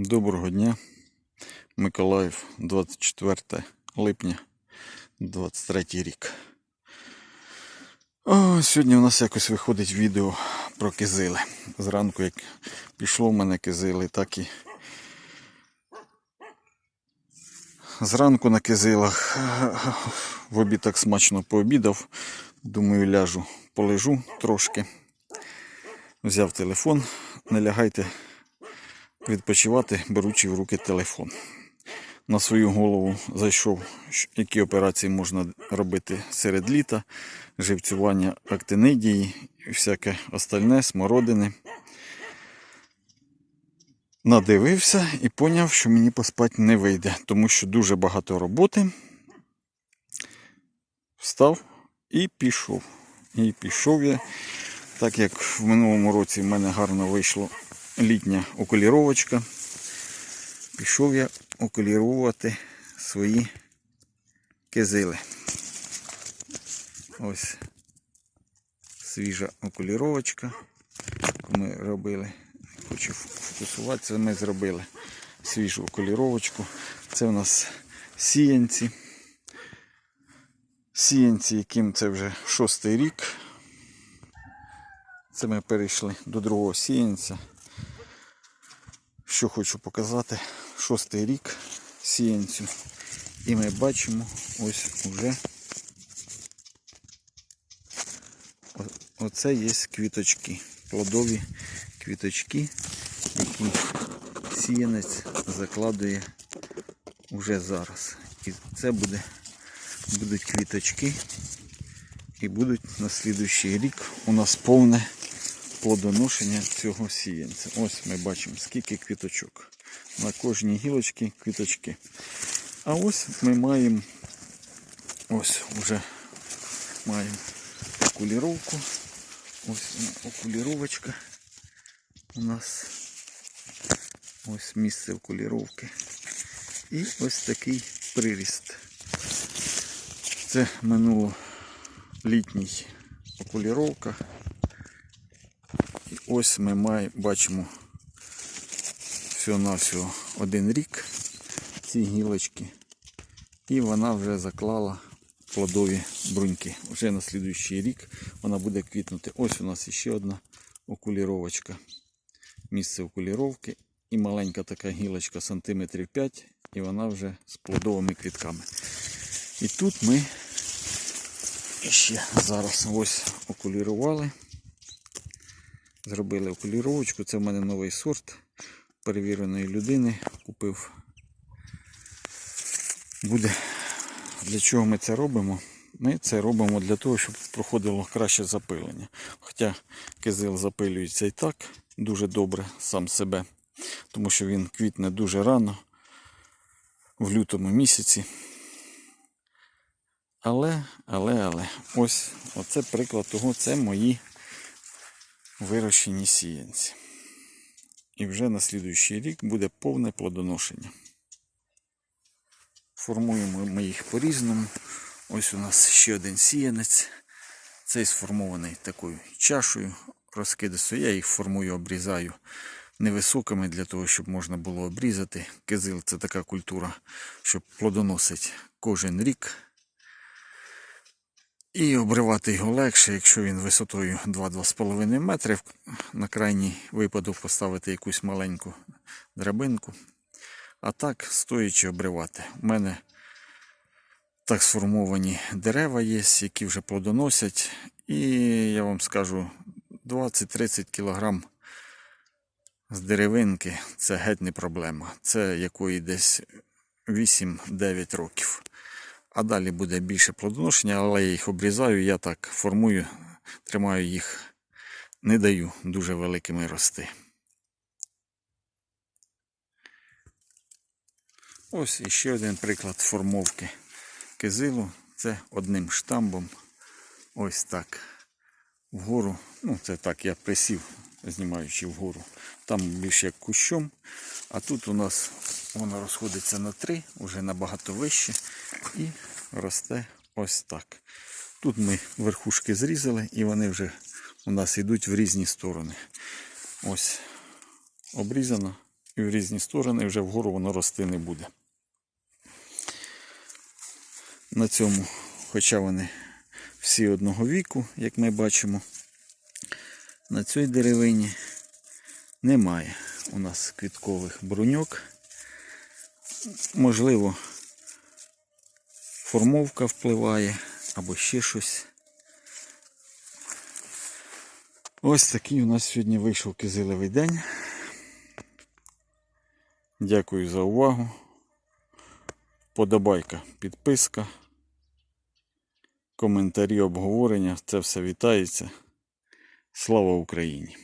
Доброго дня, Миколаїв, 24 липня 23 рік. О, сьогодні у нас якось виходить відео про кизили. Зранку, як пішло в мене кизили, так і зранку на кизилах. В обід так смачно пообідав. Думаю, ляжу, полежу трошки. Взяв телефон, не лягайте відпочивати, беручи в руки телефон. На свою голову зайшов, які операції можна робити серед літа, живцювання актинидії і всяке остальне, смородини. Надивився і поняв, що мені поспати не вийде, тому що дуже багато роботи. Встав і пішов. І пішов я, так як в минулому році в мене гарно вийшло літня окуліровочка. Пішов я окулірувати свої кизили. Ось свіжа окуліровочка. Ми робили. Хочу фокусуватися, ми зробили свіжу окуліровочку. Це у нас сіянці. Сіянці, яким це вже шостий рік. Це ми перейшли до другого сіянця. Що хочу показати, шостий рік сіянцю. І ми бачимо ось уже оце є квіточки, плодові квіточки, які сіянець закладує уже зараз. І це буде, будуть квіточки і будуть на слідуючий рік у нас повне плодоношення цього сіянця. Ось ми бачимо, скільки квіточок. На кожній гілочці квіточки. А ось ми маємо ось вже маємо окуліровку. Ось окуліровочка у нас. Ось місце окуліровки. І ось такий приріст. Це минулолітній окуліровка. Ось ми має, бачимо всього-навсього один рік ці гілочки. І вона вже заклала плодові бруньки. Вже на слідуючий рік вона буде квітнути. Ось у нас ще одна окуліровочка. Місце окуліровки. І маленька така гілочка сантиметрів 5, і вона вже з плодовими квітками. І тут ми ще зараз ось окулірували. Зробили окуліровочку. Це в мене новий сорт перевіреної людини. Купив. Буде. Для чого ми це робимо? Ми це робимо для того, щоб проходило краще запилення. Хоча кизил запилюється і так дуже добре сам себе, тому що він квітне дуже рано, в лютому місяці. Але, але, але, ось оце приклад того, це мої вирощені сіянці. І вже на слідуючий рік буде повне плодоношення. Формуємо ми їх по-різному. Ось у нас ще один сіянець. Цей сформований такою чашею розкидистою. Я їх формую, обрізаю невисокими для того, щоб можна було обрізати. Кизил це така культура, що плодоносить кожен рік. І обривати його легше, якщо він висотою 2-2,5 метри. На крайній випадок поставити якусь маленьку драбинку. А так, стоячи обривати. У мене так сформовані дерева є, які вже плодоносять. І я вам скажу, 20-30 кілограм з деревинки це геть не проблема. Це якої десь 8-9 років. А далі буде більше плодоношення, але я їх обрізаю, я так формую, тримаю їх, не даю дуже великими рости. Ось іще один приклад формовки кизилу. Це одним штамбом. Ось так. Вгору. Ну, це так, я присів, знімаючи вгору. Там більше як кущом. А тут у нас воно розходиться на три, вже набагато вище. І росте ось так. Тут ми верхушки зрізали і вони вже у нас йдуть в різні сторони. Ось обрізано і в різні сторони, вже вгору воно рости не буде. На цьому, хоча вони всі одного віку, як ми бачимо, на цій деревині немає у нас квіткових бруньок. Можливо, формовка впливає або ще щось. Ось такий у нас сьогодні вийшов кизилевий день. Дякую за увагу. Подобайка, підписка, коментарі, обговорення. Це все вітається. Слава Україні!